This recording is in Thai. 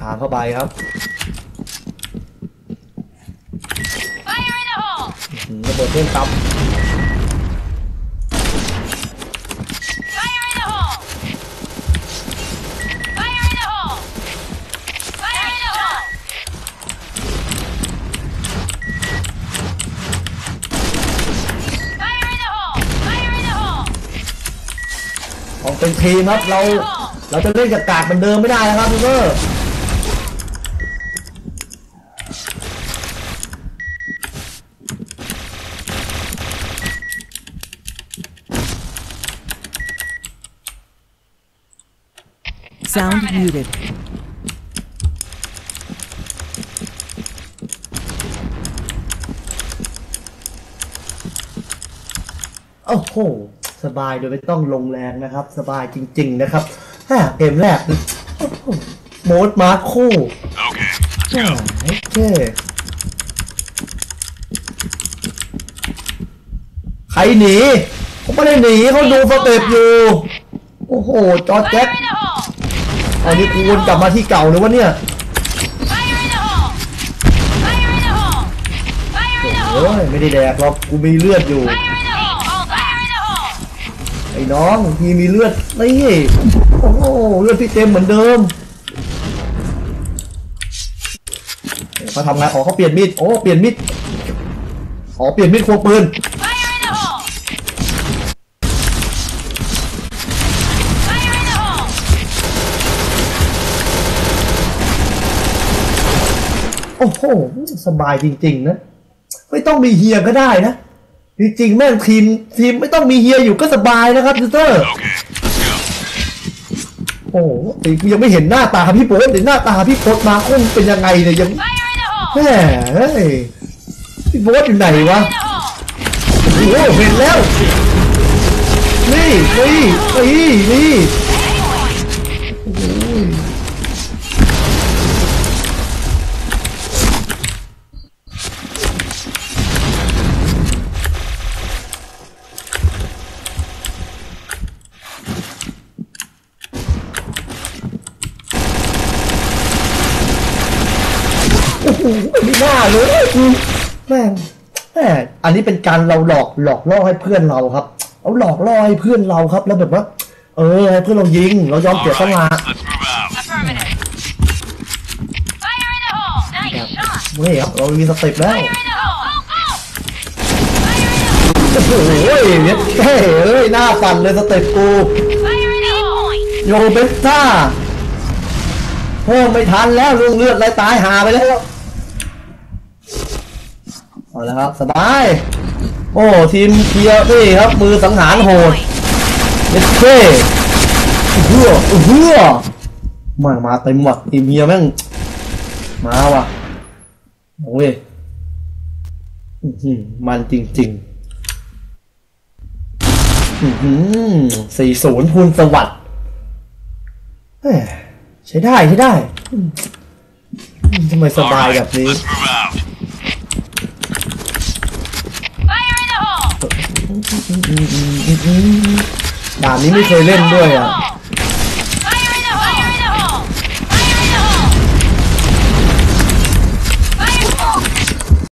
ถามเข้าไปครับ Fire in the hole! หืมระเบิดเพื่อนตับ Fire in the hole! Fire in the hole! Fire in the hole! Fire in the hole! Fire in the hole! ออกเป็นทีมครับเรา เราจะเล่นกับกาดเหมือนเดิมไม่ได้นะครับพี่เบอร์ Sound muted. โอ้โห สบายโดยไม่ต้องลงแรงนะครับ สบายจริง ๆ นะครับ ฮ่าเกมแรกโหมดมาร์คคู่ Okay, let's อ่า go. โอเคใครหนีเขาไม่ได้หนีเขาดูสเต็ปอยู่ โอ้โห จอแจ็คอานี่กูวนกลับมาที่เก่าเลยวะเนี่ยโอ้ยไม่ได้แดกหรอกกูมีเลือดอยู่ไอ้น้องพี่มีเลือดนี่ โอ้โหเลือดพี่เต็มเหมือนเดิมเขาทำงานอ๋อเขาเปลี่ยนมีด โอ้เปลี่ยนมีด อ๋อเปลี่ยนมีดควงปืนโอ้โห สบายจริง ๆ นะ ไม่ต้องมีเฮียก็ได้นะ จริงๆ แม่งทีม ทีมไม่ต้องมีเฮียอยู่ก็สบายนะครับยูเตอร์ โอ้โหแต่กูยังไม่เห็นหน้าตาพี่โป๊ตเดี๋ยวหน้าตาพี่โป๊ตมาคงเป็นยังไงเนี่ยยัง Fire in the hole! แหมเฮ้ยพี่โป๊ตอยู่ไหนวะ In the hole! โอ้โหเห็นแล้ว นี่นี่นี่นี่ โอ้โหโอ้โหไม่น่าเลยกูแม่งแม่อันนี้เป็นการเราหลอกหลอกล่อให้เพื่อนเราครับ เอาหลอกล่อให้เพื่อนเราครับ แล้วแบบว่า เออให้เพื่อนเรายิง เรายอม All เสียส right, ละ let's move out. Affirmative. Fire in the hole! Nice shot! เฮ้ยครับเรามีสเต็ปแล้ว Fire in the hole! Go, go! Fire in the hole! โอ้โหเนี่ยเฮ้ยเอ้ยหน้าสั่นเลยสเต็ปกู Fire in the hole! โยเบสต้าโอ้ไม่ทันแล้วเรื่องเลือดไรตายหาไปแล้ว เอาละครับสบาย โอ้ทีมเคียร์นี่ครับมือสังหารโหดเอสเช่เฮือเฮือมามาเต็มว่ะทีมเฮียแม่งมาว่ะโอ้ยมันจริงๆสี่ศูนย์พูนสวัสดิ์เอ้ใช้ได้ ใช้ได้ทำไมสบายแบบนี้ ด่านนี้ไม่เคยเล่นด้วยอะ